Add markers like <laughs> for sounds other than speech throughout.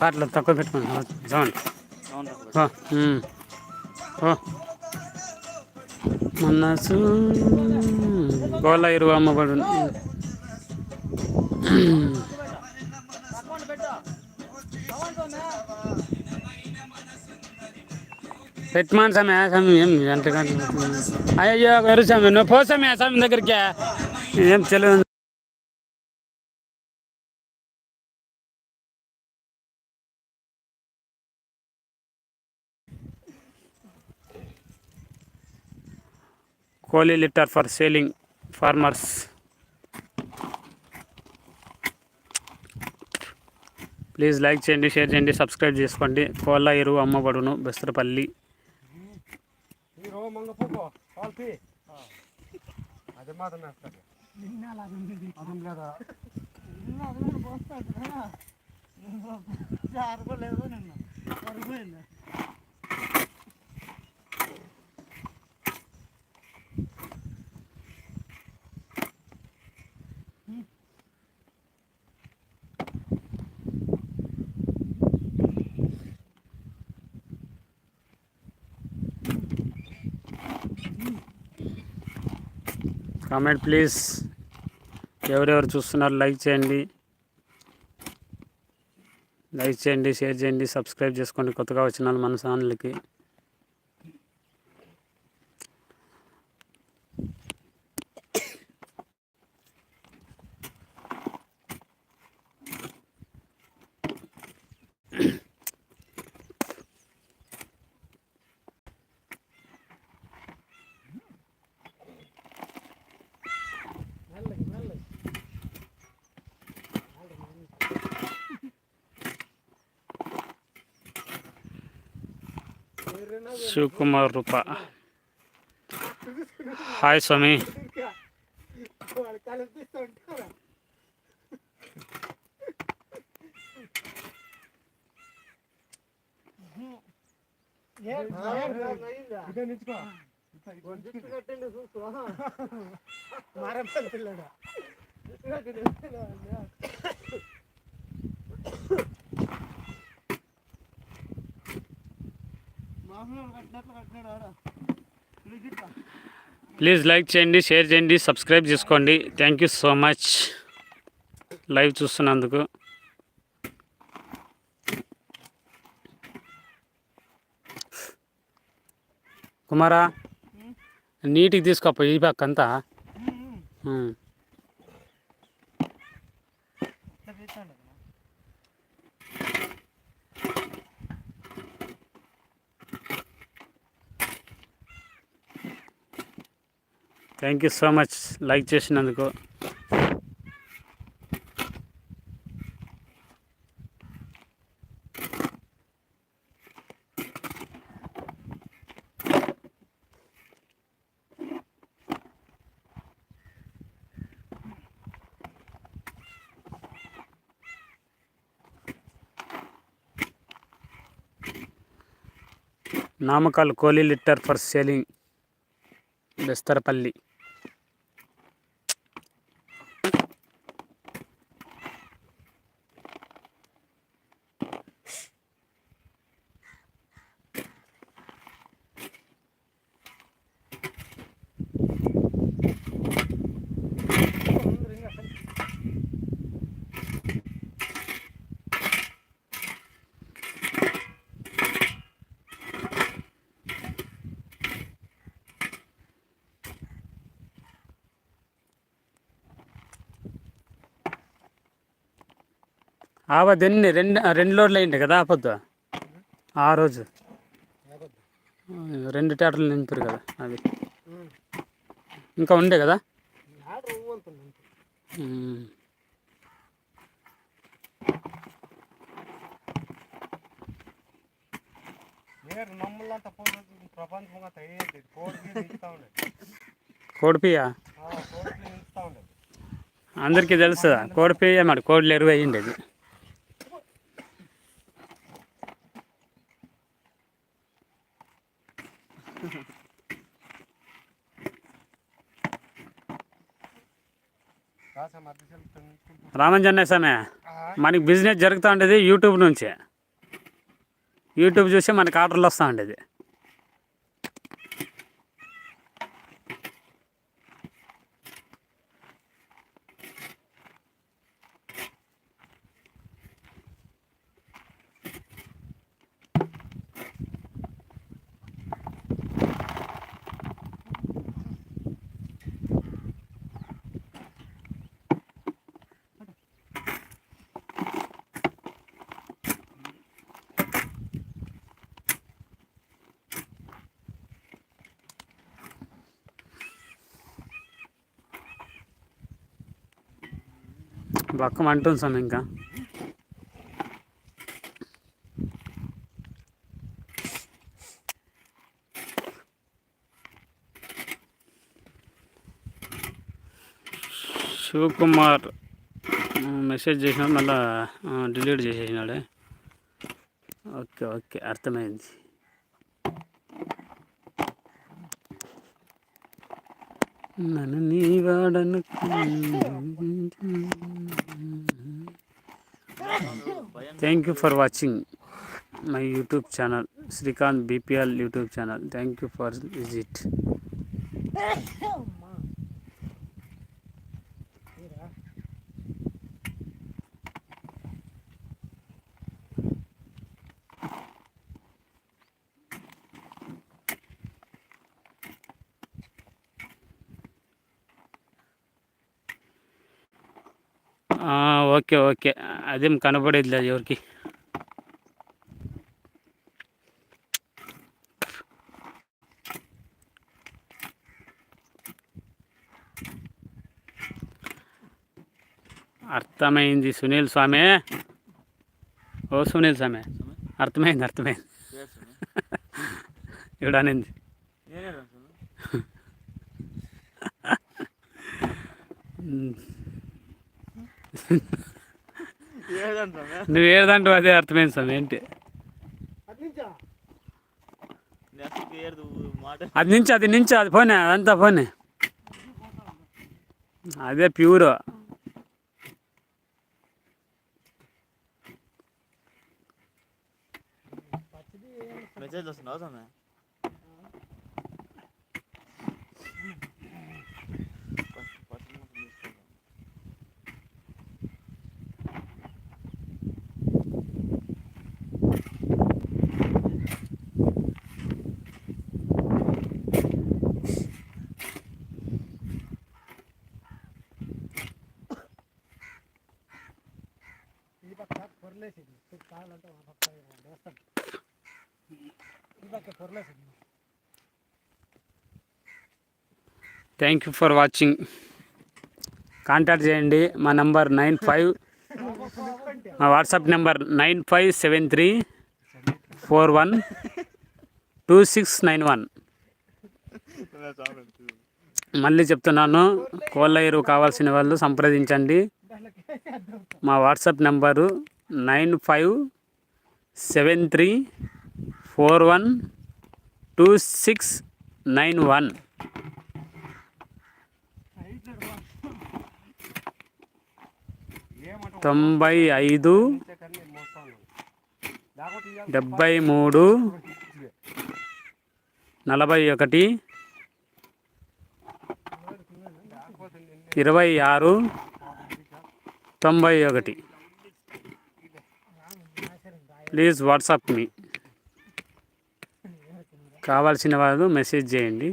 పాటలు తక్కువ పెట్టుకున్నాను. చూడండి మనసు గోళ ఇరువు అమ్మబడు. పెట్టమాను సమయ సమయం ఏం ఎంత అయ్యో ఎరు సమయం నువ్వు పో సమయ సమయం దగ్గరికి. ఏం తెలియదు. Coolie litter for selling farmers. Please like చేయండి షేర్ చేయండి సబ్స్క్రైబ్ చేసుకోండి. కోళ్ళ ఎరువు అమ్మబడును బెస్తరపల్లి. నిన్న మంగపూకో పాల్పి అదే మాత్రం వేస్తాడు అదం లేదా కామెంట్ ప్లీజ్. ఎవరెవరు చూస్తున్నారు లైక్ చేయండి. లైక్ చేయండి షేర్ చేయండి సబ్స్క్రైబ్ చేసుకోండి కొత్తగా వచ్చిన వాళ్ళు మన ఛానల్కి. శివకుమార్ రూప హాయ్ స్వామి వాడు ప్లీజ్ లైక్ చేయండి షేర్ చేయండి సబ్స్క్రైబ్ చేసుకోండి. Thank you so much live చూస్తున్నందుకు. కుమారా నీటికి తీసుకోపో ఈ పక్క అంతా. Thank you so much like చేసినందుకు. నామకాల్ కోలీ లిటర్ ఫర్ సేలింగ్. బెస్తరపల్లి. ఆవదెన్ని రెండు రెండు లోడ్లు అయింది కదా పొద్దు ఆ రోజు. రెండు టేటర్లు నింపారు కదా అది. ఇంకా ఉండే కదా? ఉండేది అందరికీ తెలుసు కోడిపియ్య మరి కోడిలు ఎరువు అయ్యింది రామంజన్న స్వామి మనకి బిజినెస్ జరుగుతూ ఉండేది యూట్యూబ్ నుంచి. యూట్యూబ్ చూసి మనకి ఆర్డర్లు వస్తూ ఉండేది. బక్కం అంటుంది ఇంకా. శివకుమార్ మెసేజ్ చేసినాడు మళ్ళీ డిలీట్ చేసేసినాడే. ఓకే ఓకే అర్థమైంది. నన్ను నీ వాడను. Thank you for watching my YouTube channel Srikanth BPL YouTube channel thank you for visit okay okay. అదేం కనపడేది లేదు ఎవరికి. అర్థమైంది సునీల్ స్వామి. ఓ సునీల్ స్వామి. అర్థమైంది అర్థమైంది. ఇక్కడ అనింది <laughs> నువ్వు ఏదంటావు అదే అర్థమైంది స్వామి ఏంటి? అది నుంచి అది నుంచి అది పోనే అదంతా పోనే. అదే ప్యూర్. మెసేజ్ వస్తుంది అవసరమే ఈ పక్క పొరలేసింది కావాలంటే ఆ పక్క వేస్తాను ఈ పక్క పొరలేసింది thank you for watching contact చేయండి. మా నంబర్ నైన్ ఫైవ్ మా WhatsApp number nine five seven three four one two six nine one మళ్ళీ చెప్తున్నాను కోళ్ళ ఎరువు కావాల్సిన వాళ్ళు సంప్రదించండి. మా WhatsApp number nine five seven three four one two six nine one తొంభై ఐదు డెబ్బై మూడు నలభై ఒకటి ఇరవై ఆరు తొంభై ఒకటి. ప్లీజ్ వాట్సాప్ మీ కావాల్సిన వాళ్ళు మెసేజ్ చేయండి.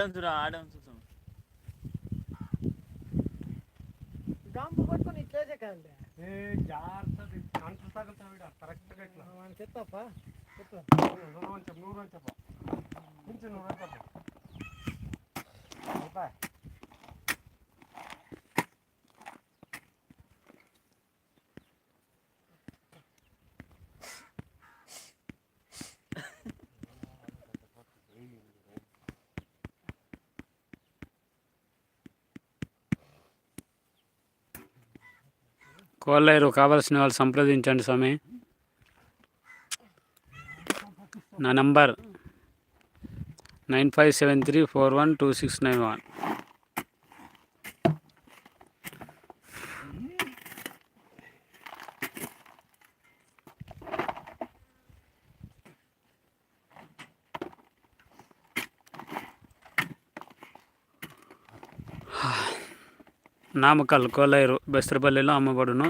ఆడడం చూసాం గాంపు పట్టుకొని ఇట్లేసే కదండి ఏ జాగ్రత్త అంటు తగులుతావు కరెక్ట్గా ఇట్లా. మనం చెప్తాప చెప్తా నువ్వు అని చెప్పు నువ్వు అని చెప్పు. కొంచెం అని చెప్పు. కోళ్ళైరు కావాల్సిన వాళ్ళు సంప్రదించండి స్వామి. నా number nine five seven three four one two six nine one. Namakkal కోలైరు బెస్తరపల్లిలో అమ్మబడును.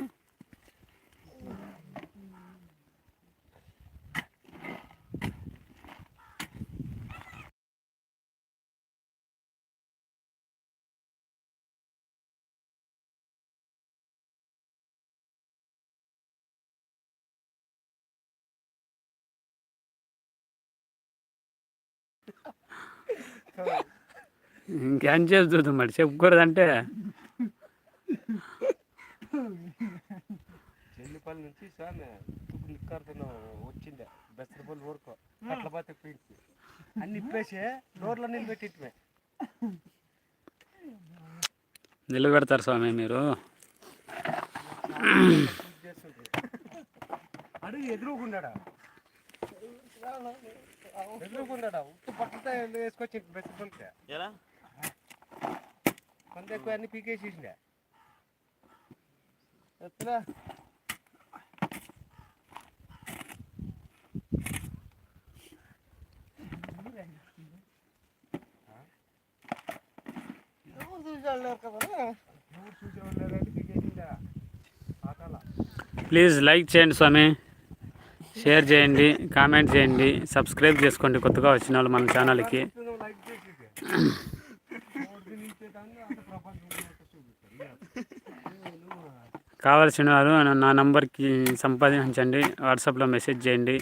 ఇంకేం చేస్తుంది మరి? చెప్పుకోరదంటే చెల్లిపల్లి నుంచి స్వామి ఇప్పుడు నిక్కర్తను వచ్చిందే బెస్తరపల్లి ఊరుకో. కట్లపాత పీడ్చి అన్ని ఇప్పేసి డోర్లో నిలబెట్టిట్మే నిలబెడతారు స్వామి మీరు. అడుగు ఎదురుగుండాడా? ఎదురుగుండాడా? ఉప్పు పట్టుతా వేసుకొచ్చి కొంత ఎక్కువ అన్ని పీకేసేసిండే. ఎవరు కదా? ఎవరు చూసేవాళ్ళు ఆకాల ప్లీజ్ లైక్ చేయండి స్వామి. షేర్ చేయండి కామెంట్ చేయండి సబ్స్క్రైబ్ చేసుకోండి కొత్తగా వచ్చిన వాళ్ళు మన ఛానల్కి. కావాల్సిన వారు నా నంబర్కి సంపాదించండి వాట్సాప్లో మెసేజ్ చేయండి.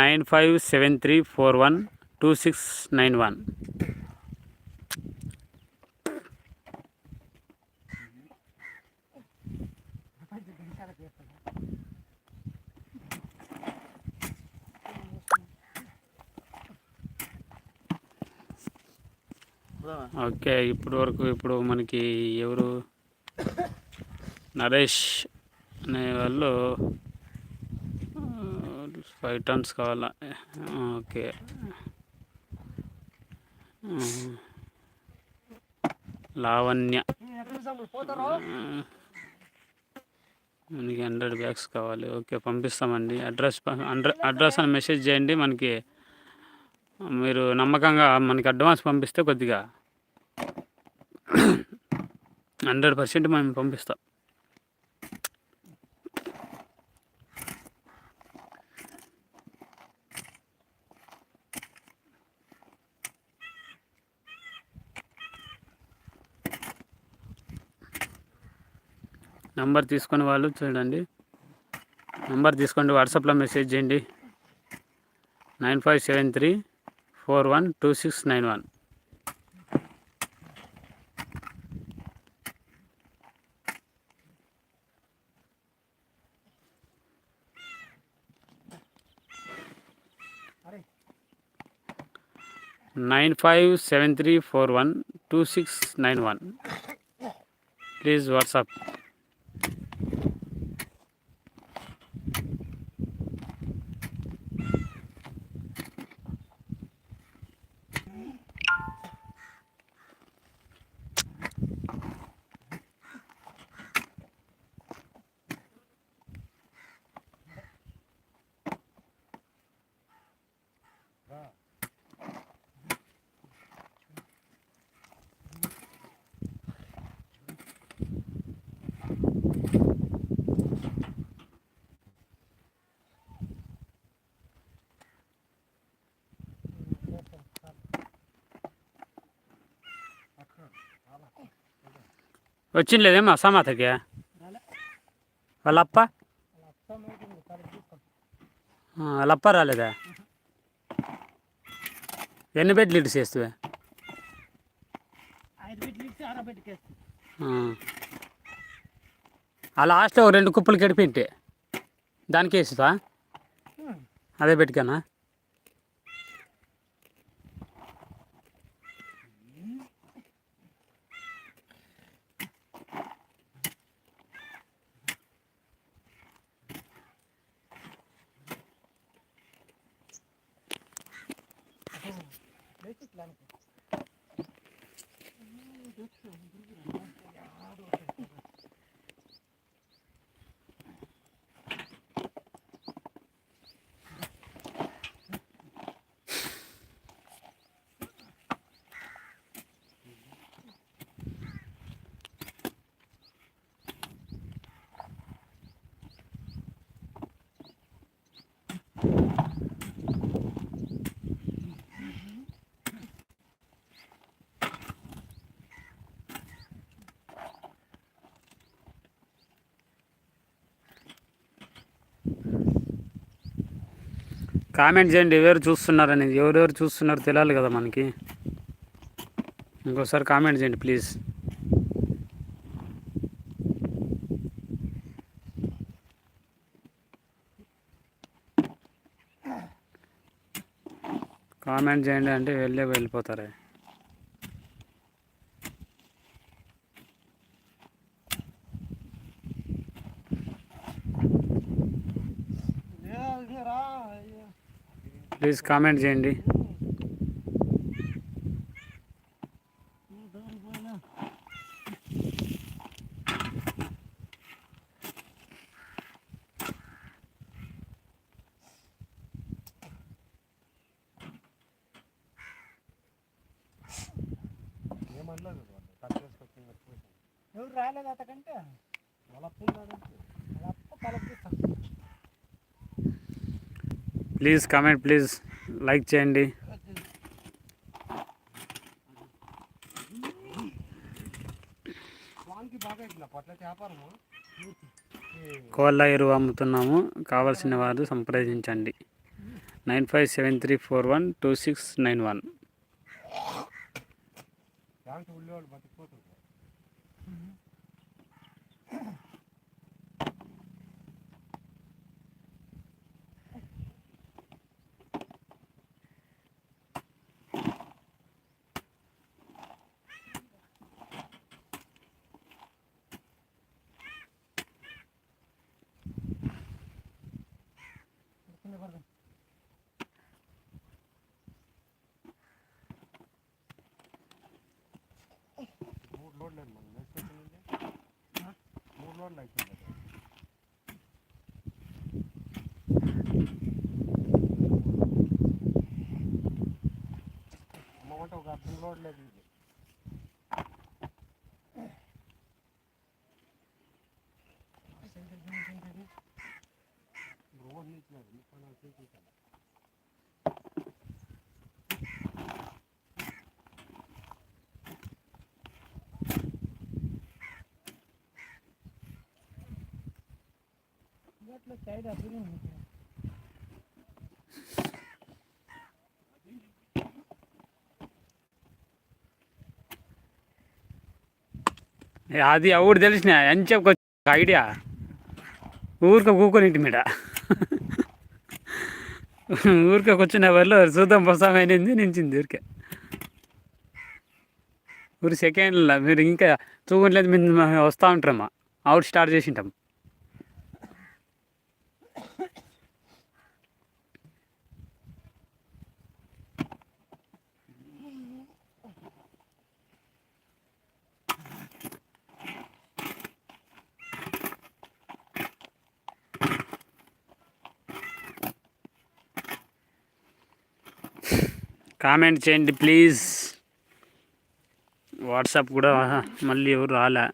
Nine five seven three four one two six nine one? Okay ఇప్పుడు వరకు ఇప్పుడు మనకి ఎవరు? నరేష్ అనే వాళ్ళు ఫైవ్ టన్స్ కావాలా? ఓకే. లావణ్య. మనకి హండ్రెడ్ బ్యాగ్స్ కావాలి. ఓకే పంపిస్తామండి. అడ్రస్ అడ్రస్ అని మెసేజ్ చేయండి మనకి. మీరు నమ్మకంగా మనకి అడ్వాన్స్ పంపిస్తే కొద్దిగా హండ్రెడ్ పర్సెంట్ మేము పంపిస్తాం. నంబర్ తీసుకునే వాళ్ళు చూడండి. నంబర్ తీసుకోండి వాట్సాప్లో మెసేజ్ చేయండి. Nine five seven three four one two six nine one. Nine five seven three four one two six nine one. Please WhatsApp. వచ్చింది లేదేమో అసామాతకి వాళ్ళప్ప? వాళ్ళప్ప రాలేదా? ఎన్ని బెడ్ లీటర్స్ బిడ్డకేస్తుంది ఆ. లాస్ట్లో ఒక రెండు కుప్పలు గడిపింటే దానికి వేస్తుందా అదే పెట్టుకానా 야, 너 కామెంట్ చేయండి ఎవరు చూస్తున్నారని ఎవరెవరు చూస్తున్నారో తెలియాలి కదా మనకి. ఇంకోసారి కామెంట్ చేయండి ప్లీజ్. కామెంట్ చేయండి అంటే వెళ్ళే వెళ్ళిపోతారే. ప్లీజ్ కామెంట్ చేయండి ప్లీజ్ కామెంట్ ప్లీజ్ లైక్ చేయండి. కోళ్ళ ఎరువు అమ్ముతున్నాము. కావలసిన వారు సంప్రదించండి. Nine five seven three four one two six nine one. దాంట్లో ఉండేవాళ్ళు బతికిపోతుంది మూడు లోడ్లు అండి మనం వేసుకొచ్చింది మూడు లోడ్లు అయిపోయింది ఇట్లా సైడ్ అప్పుడు అది ఎవరు తెలిసిన అని చెప్పుకొచ్చి ఐడియా ఊరికే కూకొని ఇంటి మీద. ఊరికే కూర్చున్న వాళ్ళు చూద్దాం పోసామైంది నించింది ఊరికే. ఊరి సెకండ్లో మీరు ఇంకా చూడలేదు మేము వస్తూ ఉంటారమ్మా. అవుట్ స్టార్ట్ చేసి కామెంట్ చేయండి ప్లీజ్. వాట్సాప్ కూడా మళ్ళీ ఎవరు రాలే.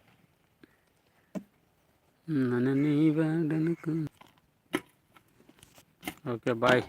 Okay bye.